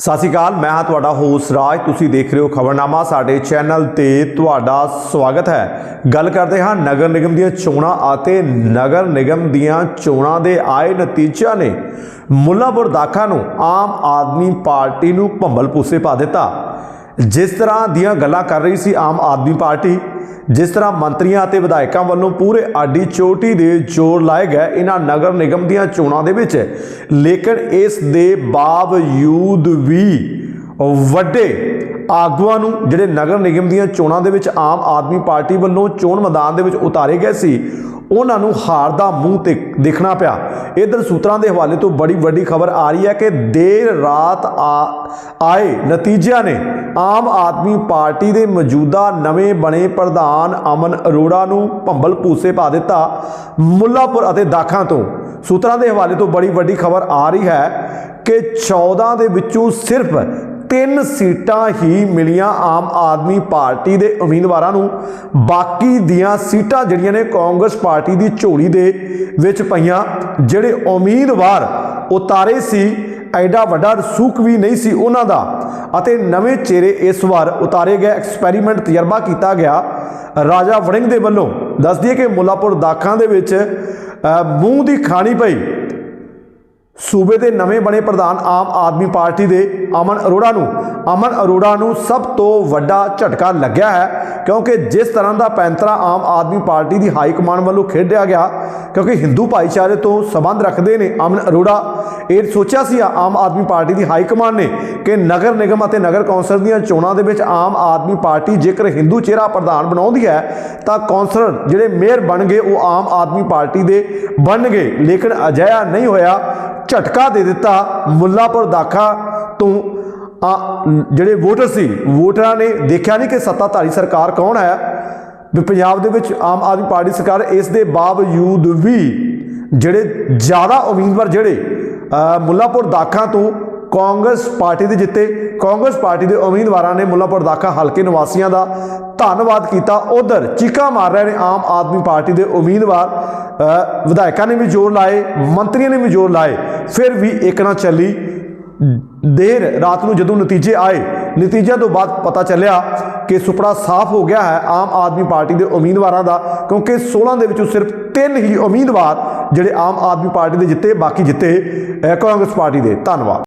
ਸਤਿ ਸ਼੍ਰੀ ਅਕਾਲ, ਮੈਂ ਹਾਂ ਤੁਹਾਡਾ ਹੋਸ ਰਾਜ। ਤੁਸੀਂ ਦੇਖ ਰਹੇ ਹੋ ਖਬਰਨਾਮਾ, ਸਾਡੇ ਚੈਨਲ ਤੇ ਤੁਹਾਡਾ ਸਵਾਗਤ ਹੈ। ਗੱਲ ਕਰਦੇ ਹਾਂ ਨਗਰ ਨਿਗਮ ਦੀਆਂ ਚੋਣਾਂ ਅਤੇ ਨਗਰ ਨਿਗਮ ਦੀਆਂ ਚੋਣਾਂ ਦੇ ਆਏ ਨਤੀਜਿਆਂ ਨੇ ਮੁੱਲਾਪੁਰ ਦਾਖਾ ਨੂੰ ਆਮ ਆਦਮੀ ਪਾਰਟੀ ਨੂੰ ਭੰਬਲ ਪੂਸੇ ਪਾ ਦਿੱਤਾ। ਜਿਸ ਤਰ੍ਹਾਂ ਦੀਆਂ ਗੱਲਾਂ ਕਰ ਰਹੀ ਸੀ ਆਮ ਆਦਮੀ ਪਾਰਟੀ, ਜਿਸ ਤਰ੍ਹਾਂ ਮੰਤਰੀਆਂ ਅਤੇ ਵਿਧਾਇਕਾਂ ਵੱਲੋਂ ਪੂਰੇ ਆਡੀ ਚੋਟੀ ਦੇ ਜ਼ੋਰ ਲਾਏ ਗਏ ਇਹਨਾਂ ਨਗਰ ਨਿਗਮ ਦੀਆਂ ਚੋਣਾਂ ਦੇ ਵਿੱਚ। ਲੇਕਿਨ ਇਸ ਦੇ ਬਾਵਜੂਦ ਵੀ ਵੱਡੇ ਆਗੂਆਂ ਨੂੰ ਜਿਹੜੇ ਨਗਰ ਨਿਗਮ ਦੀਆਂ ਚੋਣਾਂ ਦੇ ਵਿੱਚ ਆਮ ਆਦਮੀ ਪਾਰਟੀ ਵੱਲੋਂ ਚੋਣ ਮੈਦਾਨ ਦੇ ਵਿੱਚ ਉਤਾਰੇ ਗਏ ਸੀ, ਉਹਨਾਂ ਨੂੰ ਹਾਰ ਦਾ ਮੂੰਹ ਤੇ ਦੇਖਣਾ ਪਿਆ। ਇਧਰ ਸੂਤਰਾਂ ਦੇ ਹਵਾਲੇ ਤੋਂ ਬੜੀ ਵੱਡੀ ਖਬਰ ਆ ਰਹੀ ਹੈ ਕਿ ਦੇਰ ਰਾਤ ਆ- ਆਏ ਨਤੀਜਿਆਂ ਨੇ ਆਮ ਆਦਮੀ ਪਾਰਟੀ ਦੇ ਮੌਜੂਦਾ ਨਵੇਂ ਬਣੇ ਪ੍ਰਧਾਨ ਅਮਨ ਅਰੋੜਾ ਨੂੰ ਭੰਬਲ ਪੂਸੇ ਪਾ ਦਿੱਤਾ ਮੁੱਲਾਪੁਰ ਅਤੇ ਦਾਖਾਂ ਤੋਂ। ਸੂਤਰਾਂ ਦੇ ਹਵਾਲੇ ਤੋਂ ਬੜੀ ਵੱਡੀ ਖਬਰ ਆ ਰਹੀ ਹੈ ਕਿ 14 ਦੇ ਵਿੱਚੋਂ ਸਿਰਫ ਤਿੰਨ ਸੀਟਾਂ ਹੀ ਮਿਲੀਆਂ ਆਮ ਆਦਮੀ ਪਾਰਟੀ ਦੇ ਉਮੀਦਵਾਰਾਂ ਨੂੰ। ਬਾਕੀ ਦੀਆਂ ਸੀਟਾਂ ਜਿਹੜੀਆਂ ਨੇ ਕਾਂਗਰਸ ਪਾਰਟੀ ਦੀ ਝੋਲੀ ਦੇ ਵਿੱਚ ਪਈਆਂ, ਜਿਹੜੇ ਉਮੀਦਵਾਰ ਉਤਾਰੇ ਸੀ, ਐਡਾ ਵੱਡਾ ਰਸੂਖ ਵੀ ਨਹੀਂ ਸੀ ਉਹਨਾਂ ਦਾ। ਅਤੇ ਨਵੇਂ ਚਿਹਰੇ ਇਸ ਵਾਰ ਉਤਾਰੇ ਗਏ, ਐਕਸਪੈਰੀਮੈਂਟ ਤਜਰਬਾ ਕੀਤਾ ਗਿਆ। ਰਾਜਾ ਵੜਿੰਗ ਦੇ ਵੱਲੋਂ ਦੱਸਦੀ ਹੈ ਕਿ ਮੁੱਲਾਪੁਰ ਦਾਖਾਂ ਦੇ ਵਿੱਚ ਮੂੰਹ ਦੀ ਖਾਣੀ ਪਈ। ਸੂਬੇ ਦੇ ਨਵੇਂ ਬਣੇ ਪ੍ਰਧਾਨ ਆਮ ਆਦਮੀ ਪਾਰਟੀ ਦੇ ਅਮਨ ਅਰੋੜਾ ਨੂੰ। ਅਮਨ ਅਰੋੜਾ ਨੂੰ ਸਭ ਤੋਂ ਵੱਡਾ ਝਟਕਾ ਲੱਗਿਆ ਹੈ ਕਿਉਂਕਿ ਜਿਸ ਤਰ੍ਹਾਂ ਦਾ ਪੈਂਤਰਾ ਆਮ ਆਦਮੀ ਪਾਰਟੀ ਦੀ ਹਾਈ ਕਮਾਂਡ ਵੱਲੋਂ ਖੇਡਿਆ ਗਿਆ, ਕਿਉਂਕਿ ਹਿੰਦੂ ਭਾਈਚਾਰੇ ਤੋਂ ਸੰਬੰਧ ਰੱਖਦੇ ਨੇ ਅਮਨ ਅਰੋੜਾ, ਇਹ ਸੋਚਿਆ ਸੀ ਆਮ ਆਦਮੀ ਪਾਰਟੀ ਦੀ ਹਾਈ ਕਮਾਂਡ ਨੇ ਕਿ ਨਗਰ ਨਿਗਮ ਅਤੇ ਨਗਰ ਕੌਂਸਲ ਦੀਆਂ ਚੋਣਾਂ ਦੇ ਵਿੱਚ ਆਮ ਆਦਮੀ ਪਾਰਟੀ ਜੇਕਰ ਹਿੰਦੂ ਚਿਹਰਾ ਪ੍ਰਧਾਨ ਬਣਾਉਂਦੀ ਹੈ, ਤਾਂ ਕੌਂਸਲਰ ਜਿਹੜੇ ਮੇਅਰ ਬਣ ਗਏ ਉਹ ਆਮ ਆਦਮੀ ਪਾਰਟੀ ਦੇ ਬਣਨਗੇ। ਲੇਕਿਨ ਅਜਿਹਾ ਨਹੀਂ ਹੋਇਆ। ਝਟਕਾ ਦੇ ਦਿੱਤਾ ਮੁੱਲਾਪੁਰ ਦਾਖਾ ਤੋਂ। ਆ, ਜਿਹੜੇ ਵੋਟਰ ਸੀ ਵੋਟਰਾਂ ਨੇ ਦੇਖਿਆ ਨਹੀਂ ਕਿ ਸੱਤਾਧਾਰੀ ਸਰਕਾਰ ਕੌਣ ਹੈ? ਵੀ ਪੰਜਾਬ ਦੇ ਵਿੱਚ ਆਮ ਆਦਮੀ ਪਾਰਟੀ ਸਰਕਾਰ ਇਸ ਦੇ ਬਾਵਜੂਦ ਵੀ ਜਿਹੜੇ ਜ਼ਿਆਦਾ ਉਮੀਦਵਾਰ ਜਿਹੜੇ ਅ, ਮੁੱਲਾਪੁਰ ਦਾਖਾ ਤੋਂ ਕਾਂਗਰਸ ਪਾਰਟੀ ਦੇ ਜਿੱਤੇ ਕਾਂਗਰਸ ਪਾਰਟੀ ਦੇ ਉਮੀਦਵਾਰਾਂ ਨੇ ਮੁੱਲਾਪੁਰ ਦਾਖਾ ਹਲਕੇ ਨਿਵਾਸੀਆਂ ਦਾ ਧੰਨਵਾਦ ਕੀਤਾ। ਉਧਰ ਚੀਕਾ ਮਾਰ ਰਹੇ ਨੇ ਆਮ ਆਦਮੀ ਪਾਰਟੀ ਦੇ ਉਮੀਦਵਾਰ। ਵਿਧਾਇਕਾਂ ਨੇ ਵੀ ਜ਼ੋਰ ਲਾਏ, ਮੰਤਰੀਆਂ ਨੇ ਵੀ ਜ਼ੋਰ ਲਾਏ। ਫਿਰ ਵੀ ਇੱਕ ਨਾ ਚੱਲੀ। ਦੇਰ ਰਾਤ ਨੂੰ ਜਦੋਂ ਨਤੀਜੇ ਆਏ, ਨਤੀਜਿਆਂ ਤੋਂ ਬਾਅਦ ਪਤਾ ਚੱਲਿਆ ਕਿ ਸੁਪੜਾ ਸਾਫ਼ ਹੋ ਗਿਆ ਹੈ ਆਮ ਆਦਮੀ ਪਾਰਟੀ ਦੇ ਉਮੀਦਵਾਰਾਂ ਦਾ, ਕਿਉਂਕਿ 16 ਦੇ ਵਿੱਚੋਂ ਸਿਰਫ ਤਿੰਨ ਹੀ ਉਮੀਦਵਾਰ ਜਿਹੜੇ ਆਮ ਆਦਮੀ ਪਾਰਟੀ ਦੇ ਜਿੱਤੇ, ਬਾਕੀ ਜਿੱਤੇ ਕਾਂਗਰਸ ਪਾਰਟੀ ਦੇ। ਧੰਨਵਾਦ।